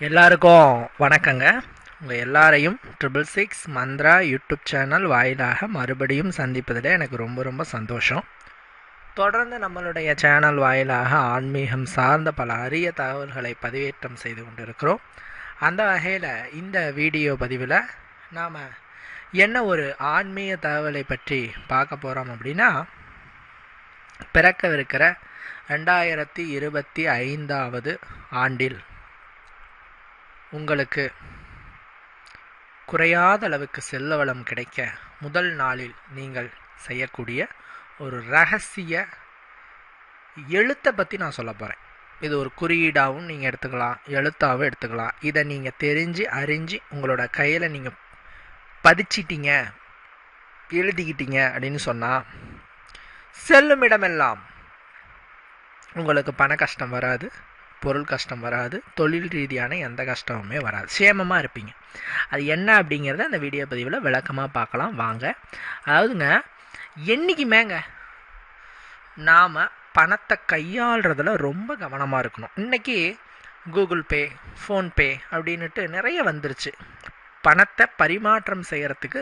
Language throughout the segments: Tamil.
எல்லாருக்கும் வணக்கங்க. உங்கள் எல்லாரையும் triple six Mantra YouTube channel வாயிலாக மறுபடியும் சந்திப்பதில் எனக்கு ரொம்ப ரொம்ப சந்தோஷம். தொடர்ந்து நம்மளுடைய சேனல் வாயிலாக ஆன்மீகம் சார்ந்த பல அரிய தகவல்களை பதிவேற்றம் செய்து கொண்டிருக்கிறோம். அந்த வகையில் இந்த வீடியோ பதிவில் நாம் என்ன ஒரு ஆன்மீக தகவலை பற்றி பார்க்க போகிறோம் அப்படின்னா பிறக்கவிருக்கிற ரெண்டாயிரத்தி இருபத்தி ஐந்தாவது ஆண்டில் உங்களுக்கு குறையாத அளவுக்கு செல்ல வளம் கிடைக்க முதல் நாளில் நீங்கள் செய்யக்கூடிய ஒரு ரகசிய எழுத்தை பற்றி நான் சொல்ல போகிறேன் இது ஒரு குறியீடாகவும் நீங்கள் எடுத்துக்கலாம் எழுத்தாகவும் எடுத்துக்கலாம். இதை நீங்கள் தெரிஞ்சு அறிஞ்சு உங்களோட கையில் நீங்கள் பதிச்சிட்டீங்க எழுதிக்கிட்டீங்க அப்படின்னு சொன்னால் செல்லும் இடமெல்லாம் உங்களுக்கு பண கஷ்டம் வராது. பொருள் கஷ்டம் வராது தொழில் ரீதியான எந்த கஷ்டமுமே வராது. சேமமாக இருப்பீங்க. அது என்ன அப்படிங்கிறத அந்த வீடியோ பதிவில் விளக்கமாக பார்க்கலாம். வாங்க. அதாவதுங்க என்றைக்குமேங்க நாம் பணத்தை கையாளுறதுல ரொம்ப கவனமாக இருக்கணும். இன்றைக்கி கூகுள் பே ஃபோன்பே அப்படின்ட்டு நிறைய வந்துருச்சு. பணத்தை பரிமாற்றம் செய்கிறதுக்கு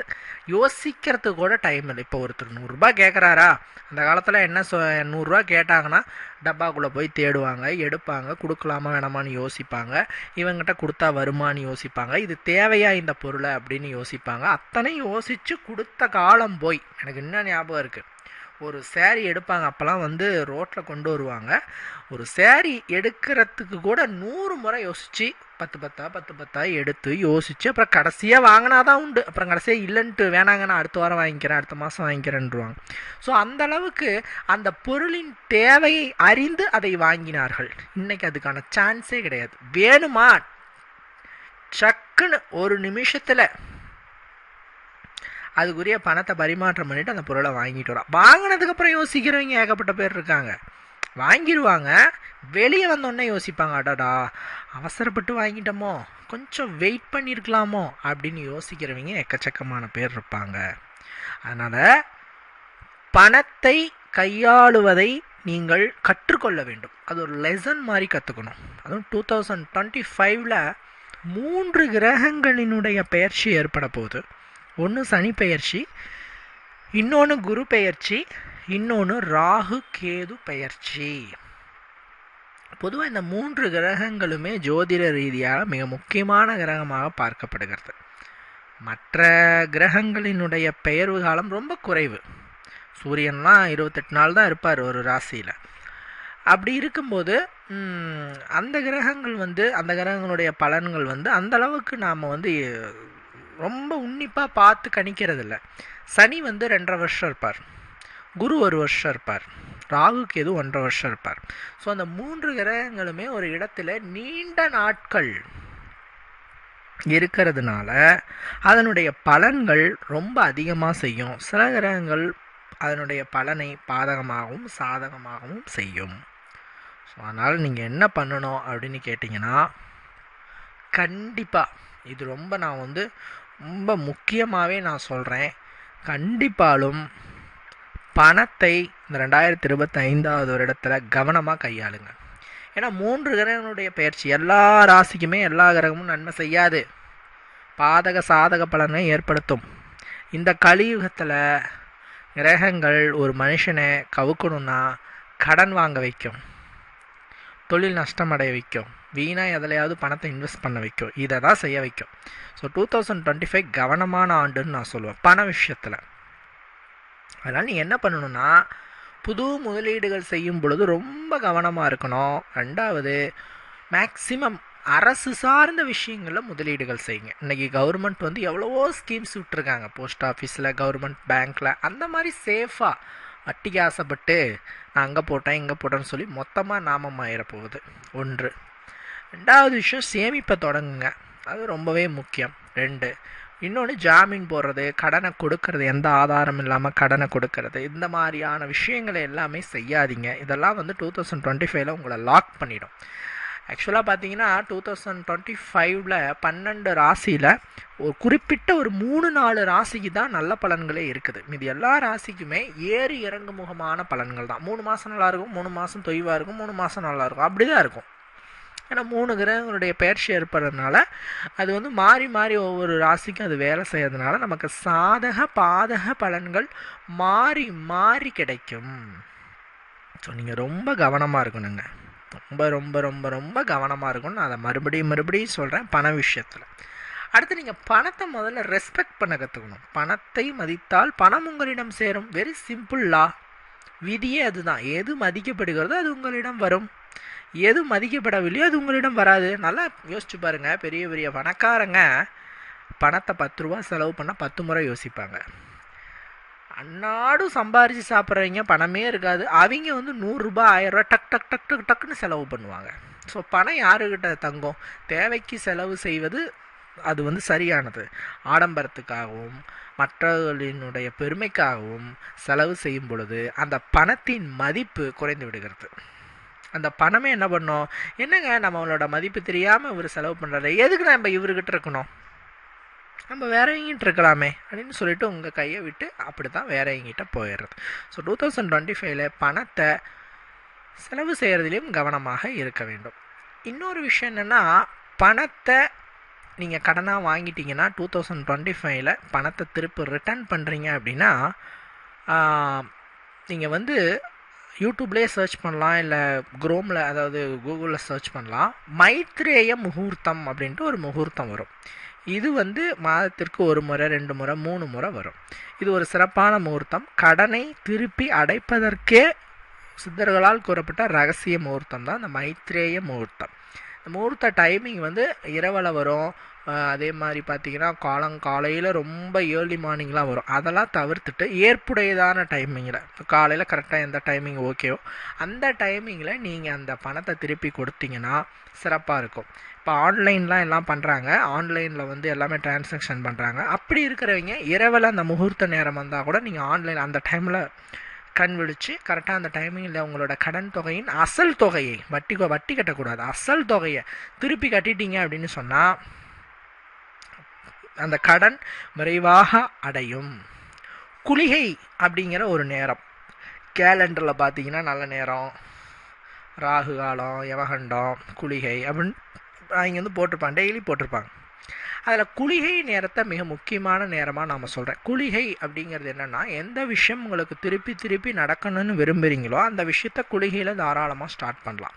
யோசிக்கிறதுக்கு கூட டைம் இல்லை. இப்போ ஒருத்தர் நூறுரூபா கேட்குறாரா அந்த காலத்தில் என்ன சொ நூறுரூவா கேட்டாங்கன்னா டப்பாக்குள்ளே போய் தேடுவாங்க எடுப்பாங்க கொடுக்கலாமா வேணாமான்னு யோசிப்பாங்க. இவங்ககிட்ட கொடுத்தா வருமானு யோசிப்பாங்க. இது தேவையா இந்த பொருளை அப்படின்னு யோசிப்பாங்க. அத்தனை யோசித்து கொடுத்த காலம் போய். எனக்கு இன்னும் ஞாபகம் இருக்குது ஒரு சேரீ எடுப்பாங்க அப்போல்லாம் வந்து ரோட்டில் கொண்டு வருவாங்க. ஒரு சேரீ எடுக்கிறதுக்கு கூட நூறு முறை யோசித்து பத்து பத்தா பத்து பத்தா எடுத்து யோசித்து அப்புறம் கடைசியாக வாங்கினா தான் உண்டு. அப்புறம் கடைசியாக இல்லைன்ட்டு வேணாங்க நான் அடுத்த வாரம் வாங்கிக்கிறேன் அடுத்த மாதம் வாங்கிக்கிறேன்ருவாங்க. ஸோ அந்த அளவுக்கு அந்த பொருளின் தேவையை அறிந்து அதை வாங்கினார்கள். இன்னைக்கு அதுக்கான சான்ஸே கிடையாது. வேணுமா? சக்குன்னு ஒரு நிமிஷத்தில் அதுக்குரிய பணத்தை பரிமாற்றம் பண்ணிவிட்டு அந்த பொருளை வாங்கிட்டு வரோம் வாங்கினதுக்கப்புறம் யோசிக்கிறவங்க ஏகப்பட்ட பேர் இருக்காங்க. வாங்கிடுவாங்க வெளியே வந்தோடனே யோசிப்பாங்க அடடா அவசரப்பட்டு வாங்கிட்டோமோ கொஞ்சம் வெயிட் பண்ணியிருக்கலாமோ அப்படின்னு யோசிக்கிறவங்க எக்கச்சக்கமான பேர் இருப்பாங்க. அதனால் பணத்தை கையாளுவதை நீங்கள் கற்றுக்கொள்ள வேண்டும். அது ஒரு லெசன் மாதிரி கற்றுக்கணும் அதுவும் டூ தௌசண்ட் டுவெண்ட்டி ஃபைவ்ல மூன்று கிரகங்களினுடைய பெயர்ச்சி ஏற்பட போகுது. ஒன்று சனி பெயர்ச்சி இன்னொன்று குரு பெயர்ச்சி இன்னொன்று ராகு கேது பெயர்ச்சி. பொதுவாக இந்த மூன்று கிரகங்களுமே ஜோதிட ரீதியாக மிக முக்கியமான கிரகமாக பார்க்கப்படுகிறது. மற்ற கிரகங்களினுடைய பெயர்வு காலம் ரொம்ப குறைவு. சூரியன்லாம் இருபத்தெட்டு நாள் தான் இருப்பார் ஒரு ராசியில். அப்படி இருக்கும்போது அந்த கிரகங்கள் வந்து அந்த கிரகங்களுடைய பலன்கள் வந்து அந்த அளவுக்கு நாம் வந்து ரொம்ப உன்னிப்பாக பார்த்து கணிக்கிறதில்ல. சனி வந்து ரெண்டரை வருஷம் இருப்பார். குரு ஒரு வருஷம் இருப்பார். ராகுக்கு எது ஒன்றரை வருஷம் இருப்பார். ஸோ அந்த மூன்று கிரகங்களுமே ஒரு இடத்துல நீண்ட நாட்கள் இருக்கிறதுனால அதனுடைய பலன்கள் ரொம்ப அதிகமாக செய்யும். சில கிரகங்கள் அதனுடைய பலனை பாதகமாகவும் சாதகமாகவும் செய்யும். ஸோ அதனால் நீங்கள் என்ன பண்ணணும் அப்படின்னு கேட்டிங்கன்னா கண்டிப்பாக இது ரொம்ப நான் வந்து ரொம்ப முக்கியமாகவே நான் சொல்கிறேன் கண்டிப்பாலும் பணத்தை இந்த ரெண்டாயிரத்தி இருபத்தி ஐந்தாவது வருடத்தில் கவனமாக கையாளுங்க. ஏன்னா மூன்று கிரகங்களுடைய பயிற்சி எல்லா ராசிக்குமே எல்லா கிரகமும் நன்மை செய்யாது. பாதக சாதக பலனை ஏற்படுத்தும். இந்த கலியுகத்தில் கிரகங்கள் ஒரு மனுஷனை கவுக்கணும்னா கடன் வாங்க வைக்கும். தொழில் நஷ்டம் அடைய வைக்கும். வீணாக எதுலையாவது பணத்தை இன்வெஸ்ட் பண்ண வைக்கும். இதை தான் செய்ய வைக்கும். So two thousand twenty five கவனமான ஆண்டுன்னு நான் சொல்லுவேன். பண விஷயத்தில். அதனால் நீ என்ன பண்ணணும்னா புது முதலீடுகள் செய்யும் பொழுது ரொம்ப கவனமாக இருக்கணும். ரெண்டாவது மேக்சிமம் அரசு சார்ந்த விஷயங்களில் முதலீடுகள் செய்யுங்க. இன்றைக்கி கவர்மெண்ட் வந்து எவ்வளவோ ஸ்கீம்ஸ் விட்டுருக்காங்க. போஸ்ட் ஆஃபீஸில் கவர்மெண்ட் பேங்க்கில் அந்த மாதிரி சேஃபாக வட்டிக்கு ஆசைப்பட்டு நான் அங்கே போட்டேன் இங்கே போட்டேன்னு சொல்லி மொத்தமாக நாமம் ஆயிடப்போகுது ஒன்று. ரெண்டாவது விஷயம் சேமிப்பை தொடங்குங்க. அது ரொம்பவே முக்கியம். ரெண்டு இன்னொன்று ஜாமீன் போடுறது கடனை கொடுக்கறது எந்த ஆதாரம் இல்லாமல் கடனை கொடுக்கறது இந்த மாதிரியான விஷயங்களை எல்லாமே செய்யாதீங்க. இதெல்லாம் வந்து டூ தௌசண்ட் டுவெண்ட்டி ஃபைவ்ல உங்களை லாக் பண்ணிடும். ஆக்சுவலாக பார்த்தீங்கன்னா டூ தௌசண்ட் டுவெண்ட்டி ஃபைவ்ல பன்னெண்டு ராசியில் ஒரு குறிப்பிட்ட ஒரு மூணு நாலு ராசிக்கு தான் நல்ல பலன்களே இருக்குது. மீது எல்லா ராசிக்குமே ஏறு இறங்கு முகமான பலன்கள் தான். மூணு மாதம் நல்லாயிருக்கும் மூணு மாதம் தொய்வாக இருக்கும் மூணு மாதம் நல்லா இருக்கும். அப்படி தான் இருக்கும். ஏன்னா மூணு கிரகங்களுடைய பெயர்ச்சி ஏற்படுறதுனால அது வந்து மாறி மாறி ஒவ்வொரு ராசிக்கும் அது வேலை செய்யறதுனால நமக்கு சாதக பாதக பலன்கள் மாறி மாறி கிடைக்கும். ஸோ நீங்கள் ரொம்ப கவனமாக இருக்கணுங்க. ரொம்ப ரொம்ப ரொம்ப ரொம்ப கவனமாக இருக்கணும் நான் அதை மறுபடியும் மறுபடியும் சொல்கிறேன் பண விஷயத்தில். அடுத்து நீங்கள் பணத்தை முதல்ல ரெஸ்பெக்ட் பண்ண கற்றுக்கணும் பணத்தை மதித்தால் பணம் உங்களிடம் சேரும். வெரி சிம்பிள் லா விதியே அதுதான். எது மதிக்கப்படுகிறதோ அது உங்களிடம் வரும். எது மதிக்கப்படவில்லையோ அது உங்களிடம் வராது. நல்லா யோசிச்சு பாருங்க. பெரிய பெரிய பணக்காரங்க பணத்தை பத்து ரூபா செலவு பண்ணால் பத்து முறை யோசிப்பாங்க. அன்னாடும் சம்பாரித்து சாப்பிட்றவங்க பணமே இருக்காது. அவங்க வந்து நூறுரூபா ஆயிரரூபா டக் டக் டக் டக் டக்குன்னு செலவு பண்ணுவாங்க. ஸோ பணம் யாருக்கிட்ட தங்கும்? தேவைக்கு செலவு செய்வது அது வந்து சரியானது. ஆடம்பரத்துக்காகவும் மற்றவர்களினுடைய பெருமைக்காகவும் செலவு செய்யும் பொழுது அந்த பணத்தின் மதிப்பு குறைந்து விடுகிறது. அந்த பணமே என்ன பண்ணோம்? என்னங்க நம்மளோட மதிப்பு தெரியாமல் இவர் செலவு பண்ணுறாரு எதுக்கு நம்ம இவர்கிட்ட இருக்கணும்? நம்ம வேற எங்கிட்ட இருக்கலாமே அப்படின்னு சொல்லிட்டு உங்கள் கையை விட்டு அப்படி தான் வேற எங்கிட்ட போயிடுறது. ஸோ டூ தௌசண்ட் டுவெண்ட்டி ஃபைவ்ல பணத்தை செலவு செய்கிறதுலையும் கவனமாக இருக்க வேண்டும். இன்னொரு விஷயம் என்னென்னா பணத்தை நீங்கள் கடனாக வாங்கிட்டீங்கன்னா டூ தௌசண்ட் டுவெண்ட்டி ஃபைவ்ல பணத்தை திருப்பி ரிட்டர்ன் பண்ணுறீங்க அப்படின்னா நீங்கள் வந்து யூடியூப்லேயே சர்ச் பண்ணலாம் இல்லை குரோமில் அதாவது கூகுளில் சர்ச் பண்ணலாம். மைத்ரேய முகூர்த்தம் அப்படின்ட்டு ஒரு முகூர்த்தம் வரும். இது வந்து மாதத்திற்கு ஒரு முறை ரெண்டு முறை மூணு முறை வரும். இது ஒரு சிறப்பான முகூர்த்தம். கடனை திருப்பி அடைப்பதற்கே சித்தர்களால் கூறப்பட்ட ரகசிய முகூர்த்தம் தான் இந்த மைத்ரேய முகூர்த்தம். முகூர்த்த டைமிங் வந்து இரவில் வரும். அதே மாதிரி பார்த்தீங்கன்னா காலங்காலையில் ரொம்ப ஏர்லி மார்னிங்லாம் வரும். அதெல்லாம் தவிர்த்துட்டு ஏற்புடையதான டைமிங்கில் காலையில் கரெக்டாக எந்த டைமிங் ஓகேவோ அந்த டைமிங்கில் நீங்கள் அந்த பணத்தை திருப்பி கொடுத்தீங்கன்னா சிறப்பாக இருக்கும். இப்போ ஆன்லைன்லாம் எல்லாம் பண்ணுறாங்க ஆன்லைனில் வந்து எல்லாமே டிரான்சாக்ஷன் பண்ணுறாங்க அப்படி இருக்கிறவங்க இரவில் அந்த முகூர்த்த நேரம் வந்தால் கூட நீங்கள் ஆன்லைன் அந்த டைமில் கண் விழித்து கரெக்டாக அந்த டைமிங்கில் உங்களோட கடன் தொகையின் அசல் தொகையை வட்டி வட்டி கட்டக்கூடாது. அசல் தொகையை திருப்பி கட்டிட்டீங்க அப்படின்னு சொன்னால் அந்த கடன் விரைவாக அடையும். குளிகை அப்படிங்கிற ஒரு நேரம். கேலண்டரில் பார்த்தீங்கன்னா நல்ல நேரம். ராகு காலம் யமகண்டம் குளிகை அப்படின்னு அவங்க வந்து போட்டிருப்பாங்க. டெய்லி போட்டிருப்பாங்க. அதில் குளிகை நேரத்தை மிக முக்கியமான நேரமாக நாம் சொல்கிறேன் குளிகை அப்படிங்கிறது என்னென்னா எந்த விஷயம் உங்களுக்கு திருப்பி திருப்பி நடக்கணும்னு விரும்புகிறீங்களோ அந்த விஷயத்த குளிகையில் தாராளமாக ஸ்டார்ட் பண்ணலாம்.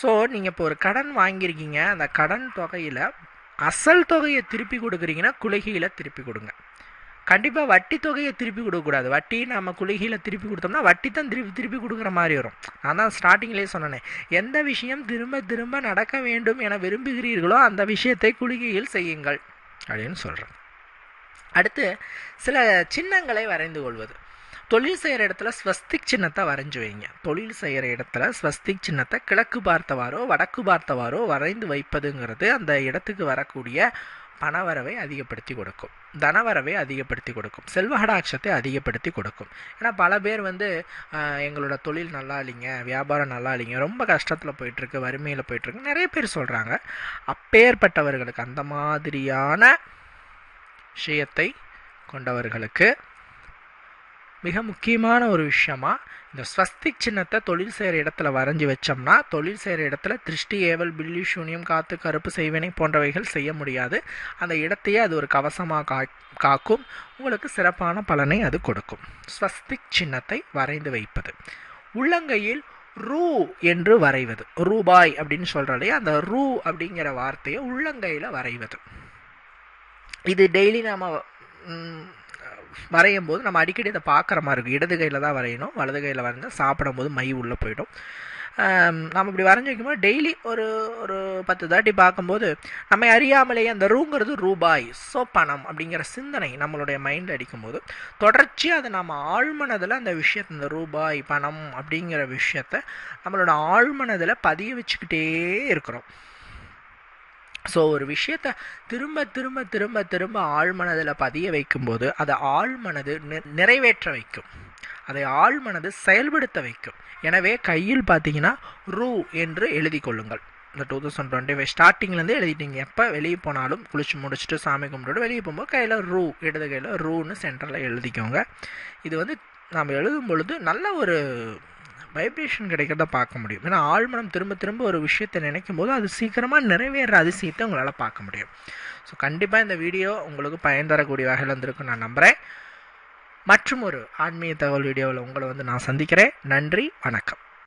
ஸோ நீங்கள் இப்போ ஒரு கடன் வாங்கியிருக்கீங்க. அந்த கடன் தொகையில் அசல் தொகையை திருப்பி கொடுக்குறீங்கன்னா குளிகையில் திருப்பி கொடுங்க. கண்டிப்பாக வட்டி தொகையை திருப்பி கொடுக்கக்கூடாது. வட்டி நம்ம குளிகையில் திருப்பி கொடுத்தோம்னா வட்டி தான் திருப்பி திருப்பி கொடுக்குற மாதிரி வரும். நான் தான் ஸ்டார்டிங்லேயே சொன்னேன். எந்த விஷயம் திரும்ப திரும்ப நடக்க வேண்டும் என விரும்புகிறீர்களோ அந்த விஷயத்தை குளிகையில் செய்யுங்கள் அப்படின்னு சொல்கிறேன் அடுத்து சில சின்னங்களை வரைந்து கொள்வது. தொழில் செய்கிற இடத்துல ஸ்வஸ்திக் சின்னத்தை வரைஞ்சி வைங்க. தொழில் செய்கிற இடத்துல ஸ்வஸ்திக் சின்னத்தை கிழக்கு பார்த்தவாரோ வடக்கு பார்த்தவாரோ வரைந்து வைப்பதுங்கிறது அந்த இடத்துக்கு வரக்கூடிய பணவரவை அதிகப்படுத்தி கொடுக்கும். தனவரவை அதிகப்படுத்தி கொடுக்கும். செல்வகடாட்சத்தை அதிகப்படுத்தி கொடுக்கும். ஏன்னா பல பேர் வந்து எங்களோட தொழில் நல்லா இல்லைங்க வியாபாரம் நல்லா இல்லைங்க ரொம்ப கஷ்டத்தில் போயிட்டுருக்கு வறுமையில் போயிட்டுருக்கு. நிறைய பேர் சொல்கிறாங்க அப்பேற்பட்டவர்களுக்கு அந்த மாதிரியான விஷயத்தை கொண்டவர்களுக்கு மிக முக்கியமான ஒரு விஷயமா இந்த ஸ்வஸ்திக் சின்னத்தை தொழில் செய்கிற இடத்துல வரைஞ்சி வச்சோம்னா தொழில் செய்கிற இடத்துல திருஷ்டி ஏவல் பில்லி சூன்யம் காத்து கருப்பு செய்வினை போன்றவைகள் செய்ய முடியாது. அந்த இடத்தையே அது ஒரு கவசமாக கா காக்கும். உங்களுக்கு சிறப்பான பலனை அது கொடுக்கும். ஸ்வஸ்திக் சின்னத்தை வரைந்து வைப்பது. உள்ளங்கையில் ரூ என்று வரைவது. ரூபாய் அப்படின்னு சொல்கிறாலே அந்த ரூ அப்படிங்கிற வார்த்தையை உள்ளங்கையில் வரைவது. இது டெய்லி நாம் வரையும் போது நம்ம அடிக்கடி அதை பார்க்குற மாதிரி இருக்கும். இடது கையில் தான் வரையணும் வலது கையில் வரைஞ்சால் சாப்பிடும் போது மை உள்ளே போயிடும். நம்ம இப்படி வரைஞ்சி வைக்கும்போது டெய்லி ஒரு ஒரு பத்து தாட்டி பார்க்கும்போது நம்ம அறியாமலேயே அந்த ரூங்கிறது ரூபாய் ஸோ பணம் அப்படிங்கிற சிந்தனை நம்மளுடைய மைண்டில் அடிக்கும்போது தொடர்ச்சியாக அதை நம்ம ஆழ்மனதில் அந்த விஷயத்தை இந்த ரூபாய் பணம் அப்படிங்கிற விஷயத்த நம்மளோட ஆழ்மனதில் பதிய வச்சுக்கிட்டே இருக்கிறோம். ஸோ ஒரு விஷயத்த திரும்ப திரும்ப திரும்ப திரும்ப ஆழ்மனதில் பதிய வைக்கும்போது அதை ஆழ்மனது நிறைவேற்ற வைக்கும். அதை ஆழ்மனது செயல்படுத்த வைக்கும். எனவே கையில் பார்த்தீங்கன்னா ரூ என்று எழுதி கொள்ளுங்கள். இந்த டூ தௌசண்ட் டுவெண்ட்டி ஃபைவ் ஸ்டார்டிங்லேருந்து எழுதிட்டீங்க. எப்போ வெளியே போனாலும் குளிச்சு முடிச்சுட்டு சாமி கும்பிட்டு வெளியே போகும்போது கையில் ரூ இடது கையில் ரூன்னு சென்டரில் எழுதிக்கோங்க. இது வந்து நாம் எழுதும் பொழுது நல்ல ஒரு வைப்ரேஷன் கிடைக்கிறத பார்க்க முடியும். ஏன்னா ஆழ்மனம் திரும்ப திரும்ப ஒரு விஷயத்தை நினைக்கும் போது அது சீக்கிரமாக நிறைவேற அதிசயத்தை உங்களால் பார்க்க முடியும். ஸோ கண்டிப்பாக இந்த வீடியோ உங்களுக்கு பயன் தரக்கூடிய வகையில் இருந்திருக்கும் நான் நம்புகிறேன் மற்றும் ஒரு ஆன்மீக தகவல் வீடியோவில் உங்களை வந்து நான் சந்திக்கிறேன். நன்றி வணக்கம்.